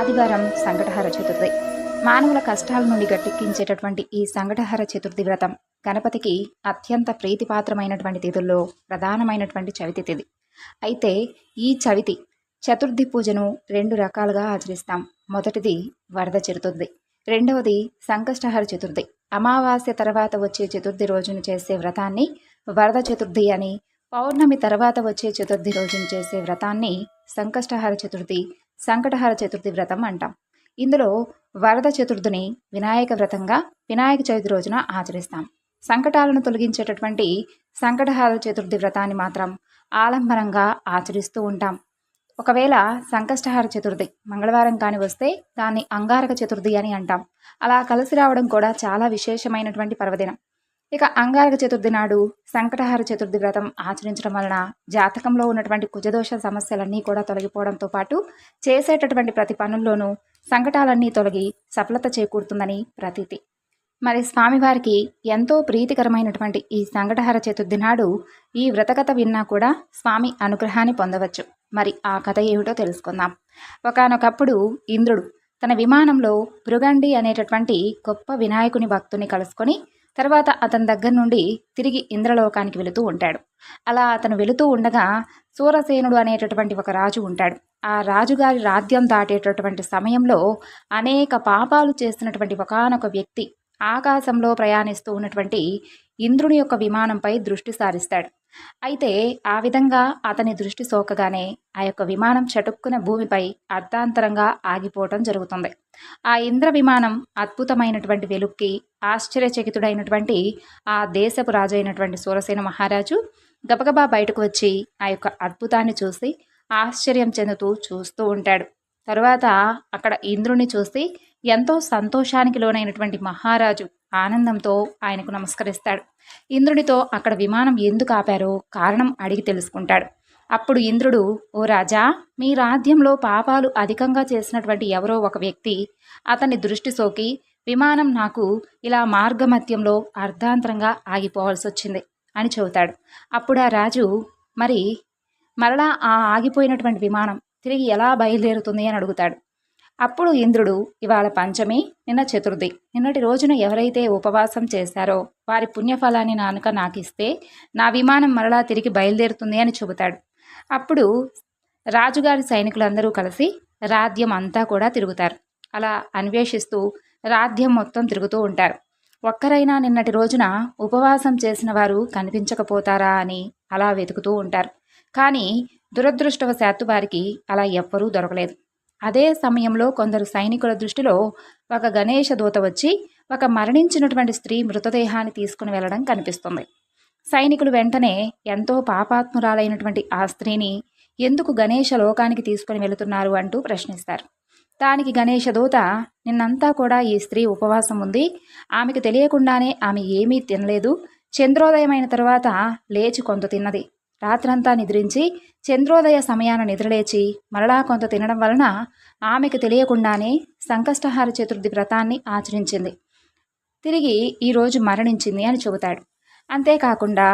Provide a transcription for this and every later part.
ఆదివారం సంకటహర చతుర్థి. మానవుల కష్టాల నుండి గట్టెక్కించేటటువంటి ఈ సంకటహర చతుర్థి వ్రతం గణపతికి అత్యంత ప్రీతిపాత్రమైనటువంటి తిథుల్లో ప్రధానమైనటువంటి చవితి తిథి. అయితే ఈ చవితి చతుర్థి పూజను రెండు రకాలుగా ఆచరిస్తాం. మొదటిది వరద చతుర్థి రెండవది సంకష్టహర చతుర్థి. అమావాస్య తర్వాత వచ్చే చతుర్థి రోజున చేసే వ్రతాన్ని వరద చతుర్థి అని పౌర్ణమి తర్వాత వచ్చే చతుర్థి రోజున చేసే వ్రతాన్ని సంకష్టహర చతుర్థి సంకటహర చతుర్థి వ్రతం అంటాం. ఇందులో వరద చతుర్థిని వినాయక వ్రతంగా వినాయక చవితి రోజున ఆచరిస్తాం. సంకటాలను తొలగించేటటువంటి సంకటహార చతుర్థి వ్రతాన్ని మాత్రం ఆలంబనంగా ఆచరిస్తూ ఉంటాం. ఒకవేళ సంకష్టహార చతుర్థి మంగళవారం కాని వస్తే దాన్ని అంగారక చతుర్థి అని అంటాం. అలా కలిసి రావడం కూడా చాలా విశేషమైనటువంటి పర్వదినం. ఇక అంగారక చతుర్థి నాడు సంకటహార చతుర్థి వ్రతం ఆచరించడం వలన జాతకంలో ఉన్నటువంటి కుజదోష సమస్యలన్నీ కూడా తొలగిపోవడంతో పాటు చేసేటటువంటి ప్రతి పనుల్లోనూ సంకటాలన్నీ తొలగి సఫలత చేకూరుతుందని ప్రతీతి. మరి స్వామివారికి ఎంతో ప్రీతికరమైనటువంటి ఈ సంకటహర చతుర్థి నాడు ఈ వ్రతకథ విన్నా కూడా స్వామి అనుగ్రహాన్ని పొందవచ్చు. మరి ఆ కథ ఏమిటో తెలుసుకుందాం. ఒకనొకప్పుడు ఇంద్రుడు తన విమానంలో భృగండి అనేటటువంటి గొప్ప వినాయకుని భక్తుని కలుసుకొని తర్వాత అతని దగ్గర నుండి తిరిగి ఇంద్రలోకానికి వెళుతూ ఉంటాడు. అలా అతను వెళుతూ ఉండగా సూరసేనుడు అనేటటువంటి ఒక రాజు ఉంటాడు. ఆ రాజుగారి రాజ్యం దాటేటటువంటి సమయంలో అనేక పాపాలు చేస్తున్నటువంటి ఒకనొక వ్యక్తి ఆకాశంలో ప్రయాణిస్తూ ఉన్నటువంటి ఇంద్రుని యొక్క విమానంపై దృష్టి సారిస్తాడు. అయితే ఆ విధంగా అతని దృష్టి సోకగానే ఆ యొక్క విమానం చటుక్కున భూమిపై అర్ధాంతరంగా ఆగిపోవటం జరుగుతుంది. ఆ ఇంద్ర విమానం అద్భుతమైనటువంటి వెలుక్కి ఆశ్చర్యచకితుడైనటువంటి ఆ దేశపు రాజు అయినటువంటి సూరసేన మహారాజు గబగబా బయటకు వచ్చి ఆ యొక్క అద్భుతాన్ని చూసి ఆశ్చర్యం చెందుతూ చూస్తూ ఉంటాడు. తరువాత అక్కడ ఇంద్రుని చూసి ఎంతో సంతోషానికి లోనైనటువంటి మహారాజు ఆనందంతో ఆయనకు నమస్కరిస్తాడు. ఇంద్రునితో అక్కడ విమానం ఎందుకు ఆపారో కారణం అడిగి తెలుసుకుంటాడు. అప్పుడు ఇంద్రుడు ఓ రాజా మీ రాజ్యంలో పాపాలు అధికంగా చేసినటువంటి ఎవరో ఒక వ్యక్తి అతని దృష్టి సోకి విమానం నాకు ఇలా మార్గమధ్యంలో అర్ధాంతరంగా ఆగిపోవాల్సి వచ్చింది అని చెబుతాడు. అప్పుడు ఆ రాజు మరి మరలా ఆ ఆగిపోయినటువంటి విమానం తిరిగి ఎలా బయలుదేరుతుంది అని అడుగుతాడు. అప్పుడు ఇంద్రుడు ఇవాళ పంచమి నిన్న చతుర్థి. నిన్నటి రోజున ఎవరైతే ఉపవాసం చేశారో వారి పుణ్యఫలాన్ని నానుక నాకు ఇస్తే నా విమానం మరలా తిరిగి బయలుదేరుతుంది అని చెబుతాడు. అప్పుడు రాజుగారి సైనికులందరూ కలిసి రాధ్యం అంతా కూడా తిరుగుతారు. అలా అన్వేషిస్తూ రాధ్యం మొత్తం తిరుగుతూ ఉంటారు. ఒక్కరైనా నిన్నటి రోజున ఉపవాసం చేసిన వారు కనిపించకపోతారా అని అలా వెతుకుతూ ఉంటారు. కానీ దురదృష్టవశాత్తు వారికి అలా ఎవ్వరూ దొరకలేదు. అదే సమయంలో కొందరు సైనికుల దృష్టిలో ఒక గణేష దూత వచ్చి ఒక మరణించినటువంటి స్త్రీ మృతదేహాన్ని తీసుకుని వెళ్ళడం కనిపిస్తుంది. సైనికులు వెంటనే ఎంతో పాపాత్మురాలైనటువంటి ఆ స్త్రీని ఎందుకు గణేష లోకానికి తీసుకుని వెళుతున్నారు అంటూ ప్రశ్నిస్తారు. దానికి గణేష దూత నిన్నంతా కూడా ఈ స్త్రీ ఉపవాసం ఉంది. ఆమెకు తెలియకుండానే ఆమె ఏమీ తినలేదు. చంద్రోదయమైన తర్వాత లేచి కొంత తిన్నది. రాత్రంతా నిద్రించి చంద్రోదయ సమయాన నిద్రలేచి మరలా కొంత తినడం వలన ఆమెకు తెలియకుండానే సంకష్టహార చతుర్థి వ్రతాన్ని ఆచరించింది. తిరిగి ఈరోజు మరణించింది అని చెబుతాడు. అంతేకాకుండా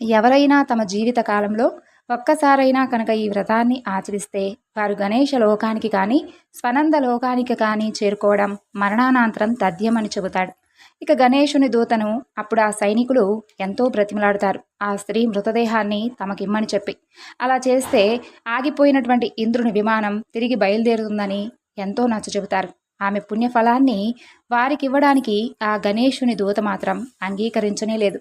ఎవరైనా తమ జీవిత కాలంలో ఒక్కసారైనా కనుక ఈ వ్రతాన్ని ఆచరిస్తే వారు గణేష లోకానికి కానీ స్వనంద లోకానికి కానీ చేరుకోవడం మరణానంతరం తథ్యమని చెబుతాడు. ఇక గణేషుని దూతను అప్పుడు ఆ సైనికులు ఎంతో బ్రతిమలాడతారు. ఆ స్త్రీ మృతదేహాన్ని తమకిమ్మని చెప్పి అలా చేస్తే ఆగిపోయినటువంటి ఇంద్రుని విమానం తిరిగి బయలుదేరుతుందని ఎంతో నచ్చ చెబుతారు. ఆమె పుణ్యఫలాన్ని వారికి ఇవ్వడానికి ఆ గణేషుని దూత మాత్రం అంగీకరించనే లేదు.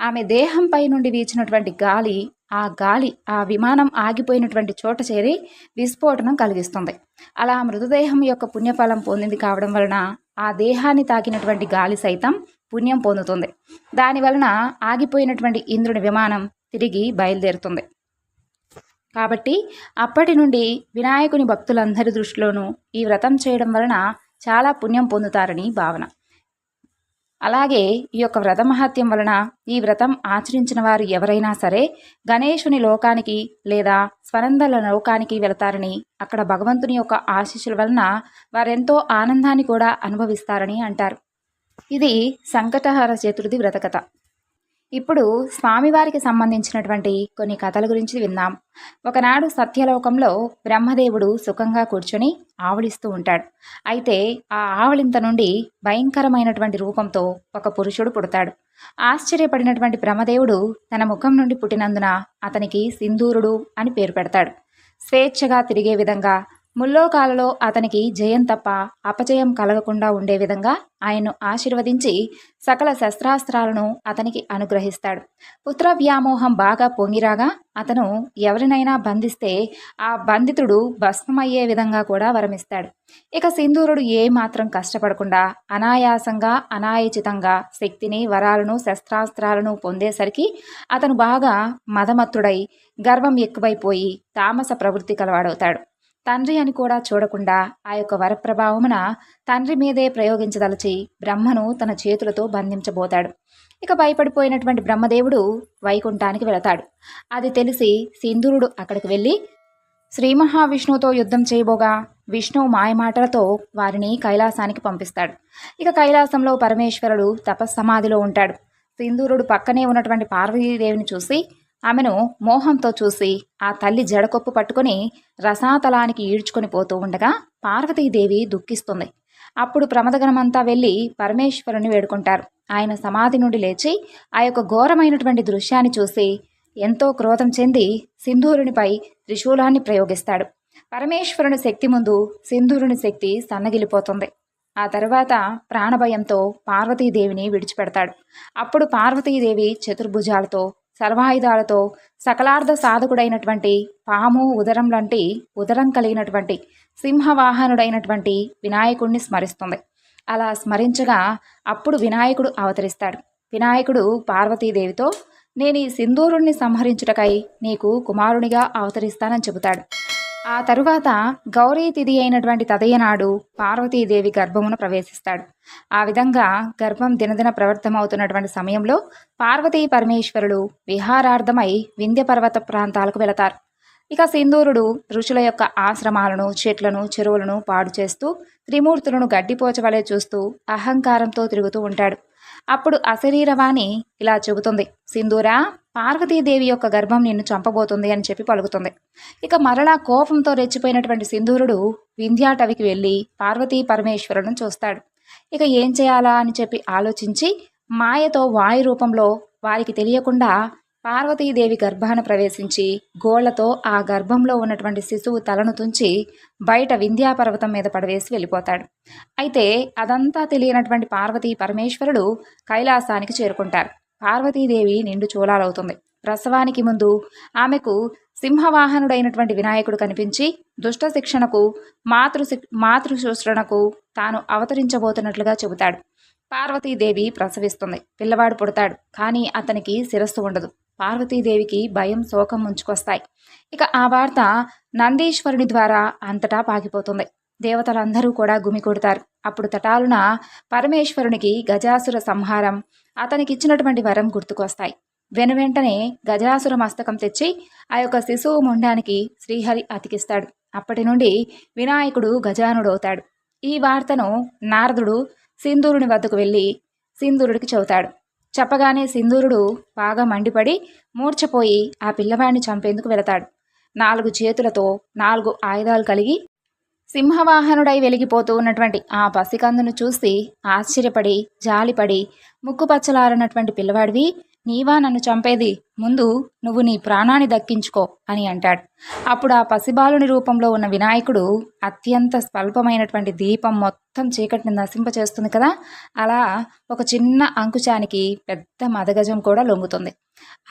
ఆమె దేహంపై నుండి వీచినటువంటి గాలి ఆ గాలి ఆ విమానం ఆగిపోయినటువంటి చోట చేరి విస్ఫోటనం కలిగిస్తుంది. అలా మృతదేహం యొక్క పుణ్యఫలం పొందింది కావడం వలన ఆ దేహాన్ని తాకినటువంటి గాలి సైతం పుణ్యం పొందుతుంది. దాని వలన ఆగిపోయినటువంటి ఇంద్రుని విమానం తిరిగి బయలుదేరుతుంది. కాబట్టి అప్పటి నుండి వినాయకుని భక్తులందరి దృష్టిలోనూ ఈ వ్రతం చేయడం వలన చాలా పుణ్యం పొందుతారని భావన. అలాగే ఈ యొక్క వ్రత మహత్యం వలన ఈ వ్రతం ఆచరించిన వారు ఎవరైనా సరే గణేశుని లోకానికి లేదా స్వనందల లోకానికి వెళతారని అక్కడ భగవంతుని యొక్క ఆశీస్సుల వలన వారెంతో ఆనందాన్ని కూడా అనుభవిస్తారని అంటారు. ఇది సంకటహార చతుర్థి వ్రతకథ. ఇప్పుడు స్వామివారికి సంబంధించినటువంటి కొన్ని కథల గురించి విందాం. ఒకనాడు సత్యలోకంలో బ్రహ్మదేవుడు సుఖంగా కూర్చొని ఆవలిస్తూ ఉంటాడు. అయితే ఆ ఆవలింత నుండి భయంకరమైనటువంటి రూపంతో ఒక పురుషుడు పుడతాడు. ఆశ్చర్యపడినటువంటి బ్రహ్మదేవుడు తన ముఖం నుండి పుట్టినందున అతనికి సింధూరుడు అని పేరు పెడతాడు. స్వేచ్ఛగా తిరిగే విధంగా ముల్లోకాలలో అతనికి జయం తప్ప అపజయం కలగకుండా ఉండే విధంగా ఆయన్ను ఆశీర్వదించి సకల శస్త్రాస్త్రాలను అతనికి అనుగ్రహిస్తాడు. పుత్ర వ్యామోహం బాగా పొంగిరాగా అతను ఎవరినైనా బంధిస్తే ఆ బంధితుడు భస్మమయ్యే విధంగా కూడా వరమిస్తాడు. ఇక సింధూరుడు ఏమాత్రం కష్టపడకుండా అనాయాసంగా అనాయచితంగా శక్తిని వరాలను శస్త్రాస్త్రాలను పొందేసరికి అతను బాగా మదమత్తుడై గర్వం ఎక్కువైపోయి తామస ప్రవృత్తి కలవాడవుతాడు. తండ్రి అని కూడా చూడకుండా ఆ యొక్క వరప్రభావమున తండ్రి మీదే ప్రయోగించదలచి బ్రహ్మను తన చేతులతో బంధించబోతాడు. ఇక భయపడిపోయినటువంటి బ్రహ్మదేవుడు వైకుంఠానికి వెళతాడు. అది తెలిసి సింధురుడు అక్కడికి వెళ్ళి శ్రీ మహావిష్ణువుతో యుద్ధం చేయబోగా విష్ణువు మాయమాటలతో వారిని కైలాసానికి పంపిస్తాడు. ఇక కైలాసంలో పరమేశ్వరుడు తపస్సమాధిలో ఉంటాడు. సింధూరుడు పక్కనే ఉన్నటువంటి పార్వతీదేవిని చూసి ఆమెను మోహంతో చూసి ఆ తల్లి జడకొప్పు పట్టుకొని రసాతలానికి ఈడ్చుకొని పోతూ ఉండగా పార్వతీదేవి దుఃఖిస్తుంది. అప్పుడు ప్రమదగణమంతా వెళ్ళి పరమేశ్వరుని వేడుకుంటారు. ఆయన సమాధి నుండి లేచి ఆ యొక్క ఘోరమైనటువంటి దృశ్యాన్ని చూసి ఎంతో క్రోధం చెంది సింధూరునిపై త్రిశూలాన్ని ప్రయోగిస్తాడు. పరమేశ్వరుని శక్తి ముందు సింధూరుని శక్తి సన్నగిలిపోతుంది. ఆ తర్వాత ప్రాణభయంతో పార్వతీదేవిని విడిచిపెడతాడు. అప్పుడు పార్వతీదేవి చతుర్భుజాలతో సర్వాయుధాలతో సకలార్థ సాధకుడైనటువంటి పాము ఉదరం లాంటి ఉదరం కలిగినటువంటి సింహవాహనుడైనటువంటి వినాయకుడిని స్మరిస్తుంది. అలా స్మరించగా అప్పుడు వినాయకుడు అవతరిస్తాడు. వినాయకుడు పార్వతీదేవితో నేను ఈ సింధూరుణ్ణి సంహరించుటకై నీకు కుమారునిగా అవతరిస్తానని చెబుతాడు. ఆ తరువాత గౌరీ తిథి అయినటువంటి తదయనాడు పార్వతీదేవి గర్భమున ప్రవేశిస్తాడు. ఆ విధంగా గర్భం దినదిన ప్రవర్తమవుతున్నటువంటి సమయంలో పార్వతీ పరమేశ్వరుడు విహారార్థమై వింధ్య పర్వత ప్రాంతాలకు వెళతారు. ఇక సింధూరుడు ఋషుల యొక్క ఆశ్రమాలను చెట్లను చెరువులను పాడు చేస్తూ త్రిమూర్తులను గడ్డిపోచవలే చూస్తూ అహంకారంతో తిరుగుతూ ఉంటాడు. అప్పుడు అశరీరవాణి ఇలా చెబుతుంది. సింధూరా పార్వతీదేవి యొక్క గర్భం నిన్ను చంపబోతుంది అని చెప్పి పలుకుతుంది. ఇక మరలా కోపంతో రెచ్చిపోయినటువంటి సింధూరుడు వింధ్యాటవికి వెళ్ళి పార్వతీ పరమేశ్వరులను చూస్తాడు. ఇక ఏం చేయాలా అని చెప్పి ఆలోచించి మాయతో వాయు రూపంలో వారికి తెలియకుండా పార్వతీదేవి గర్భాన ప్రవేశించి గోళ్ళతో ఆ గర్భంలో ఉన్నటువంటి శిశువు తలను తుంచి బయట వింధ్యాపర్వతం మీద పడవేసి వెళ్ళిపోతాడు. అయితే అదంతా తెలియనటువంటి పార్వతీ పరమేశ్వరుడు కైలాసానికి చేరుకుంటారు. పార్వతీదేవి నిండు చూలాలవుతుంది ప్రసవానికి ముందు ఆమెకు సింహవాహనుడైనటువంటి వినాయకుడు కనిపించి దుష్ట శిక్షణకు మాతృ మాతృశుశ్రణకు తాను అవతరించబోతున్నట్లుగా చెబుతాడు. పార్వతీదేవి ప్రసవిస్తుంది. పిల్లవాడు పుడతాడు. కానీ అతనికి శిరస్సు ఉండదు. పార్వతీదేవికి భయం శోకం ముంచుకొస్తాయి. ఇక ఆ వార్త నందీశ్వరుని ద్వారా అంతటా పాకిపోతుంది దేవతలందరూ కూడా గుమికొడతారు. అప్పుడు తటాలున పరమేశ్వరునికి గజాసుర సంహారం అతనికి ఇచ్చినటువంటి వరం గుర్తుకొస్తాయి. వెనువెంటనే గజాసుర మస్తకం తెచ్చి ఆ యొక్క శిశువు మొండానికి శ్రీహరి అతికిస్తాడు. అప్పటి నుండి వినాయకుడు గజానుడవుతాడు. ఈ వార్తను నారదుడు సింధూరుని వద్దకు వెళ్ళి సింధూరుడికి చెబుతాడు. చెప్పగానే సింధూరుడు బాగా మండిపడి మూర్ఛపోయి ఆ పిల్లవాడిని చంపేందుకు వెళతాడు. నాలుగు చేతులతో నాలుగు ఆయుధాలు కలిగి సింహవాహనుడై వెలిగిపోతూ ఉన్నటువంటి ఆ పసికందును చూసి ఆశ్చర్యపడి జాలిపడి ముక్కుపచ్చలారనటువంటి పిల్లవాడివి నీవా నన్ను చంపేది. ముందు నువ్వు నీ ప్రాణాన్ని దక్కించుకో అని అంటాడు. అప్పుడు ఆ పసిబాలుని రూపంలో ఉన్న వినాయకుడు అత్యంత స్వల్పమైనటువంటి దీపం మొత్తం చీకటిని నశింపచేస్తుంది కదా? అలా ఒక చిన్న అంకుశానికి పెద్ద మదగజం కూడా లొంగుతుంది.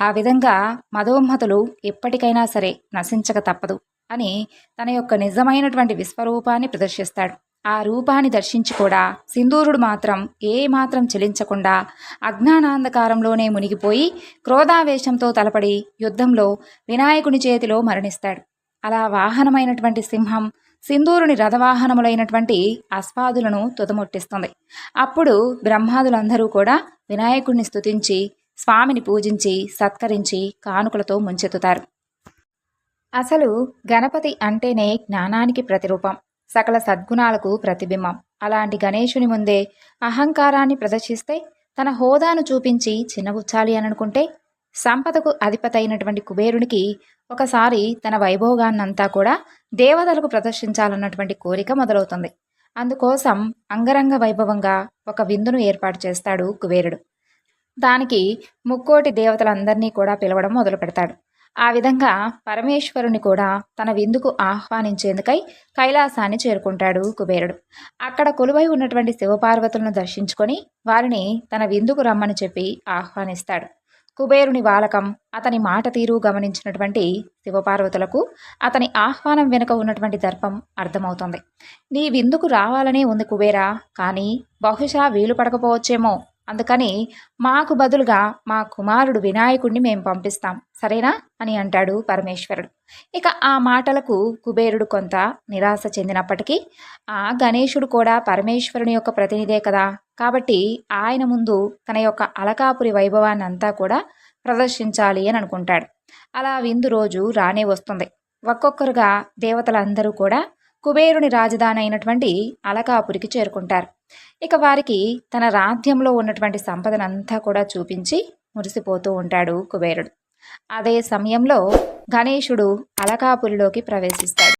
ఆ విధంగా మదోన్మతులు ఎప్పటికైనా సరే నశించక తప్పదు. అని తన యొక్క నిజమైనటువంటి విశ్వరూపాన్ని ప్రదర్శిస్తాడు. ఆ రూపాన్ని దర్శించి కూడా సింధూరుడు మాత్రం ఏ మాత్రం చెలించకుండా అజ్ఞానాంధకారంలోనే మునిగిపోయి క్రోధావేశంతో తలపడి యుద్ధంలో వినాయకుని చేతిలో మరణిస్తాడు. అలా వాహనమైనటువంటి సింహం సింధూరుని రథవాహనములైనటువంటి అస్వాదులను తుదముట్టిస్తుంది. అప్పుడు బ్రహ్మాదులందరూ కూడా వినాయకుడిని స్తుతించి స్వామిని పూజించి సత్కరించి కానుకలతో ముంచెత్తుతారు. అసలు గణపతి అంటేనే జ్ఞానానికి ప్రతిరూపం సకల సద్గుణాలకు ప్రతిబింబం. అలాంటి గణేశుని ముందే అహంకారాన్ని ప్రదర్శిస్తే తన హోదాను చూపించి చిన్నబుచ్చాలి అని అనుకుంటే సంపదకు అధిపతి అయినటువంటి కుబేరునికి ఒకసారి తన వైభోగాన్నంతా కూడా దేవతలకు ప్రదర్శించాలన్నటువంటి కోరిక మొదలవుతుంది. అందుకోసం అంగరంగ వైభవంగా ఒక విందును ఏర్పాటు చేస్తాడు కుబేరుడు. దానికి ముక్కోటి దేవతలందరినీ కూడా పిలవడం మొదలు పెడతాడు ఆ విధంగా పరమేశ్వరుని కూడా తన విందుకు ఆహ్వానించేందుకై కైలాసాన్ని చేరుకుంటాడు కుబేరుడు. అక్కడ కొలువై ఉన్నటువంటి శివపార్వతులను దర్శించుకొని వారిని తన విందుకు రమ్మని చెప్పి ఆహ్వానిస్తాడు. కుబేరుని వాలకం అతని మాట తీరు గమనించినటువంటి శివపార్వతులకు అతని ఆహ్వానం వెనుక ఉన్నటువంటి దర్పం అర్థమవుతుంది. నీ విందుకు రావాలనే ఉంది కుబేరా కానీ బహుశా వీలు పడకపోవచ్చేమో అందుకని మాకు బదులుగా మా కుమారుడు వినాయకుడిని మేము పంపిస్తాం. సరేనా? అని అంటాడు పరమేశ్వరుడు. ఇక ఆ మాటలకు కుబేరుడు కొంత నిరాశ చెందినప్పటికీ ఆ గణేశుడు కూడా పరమేశ్వరుని యొక్క ప్రతినిధే కదా. కాబట్టి ఆయన ముందు తన యొక్క అలకాపురి వైభవాన్ని అంతా కూడా ప్రదర్శించాలి అని అనుకుంటాడు. అలా విందు రోజు రానే వస్తుంది. ఒక్కొక్కరుగా దేవతలందరూ కూడా కుబేరుని రాజధాని అయినటువంటి అలకాపురికి చేరుకుంటారు. ఇక వారికి తన రాజ్యంలో ఉన్నటువంటి సంపదనంతా కూడా చూపించి మురిసిపోతూ ఉంటాడు కుబేరుడు. అదే సమయంలో గణేశుడు అలకాపురిలోకి ప్రవేశిస్తాడు.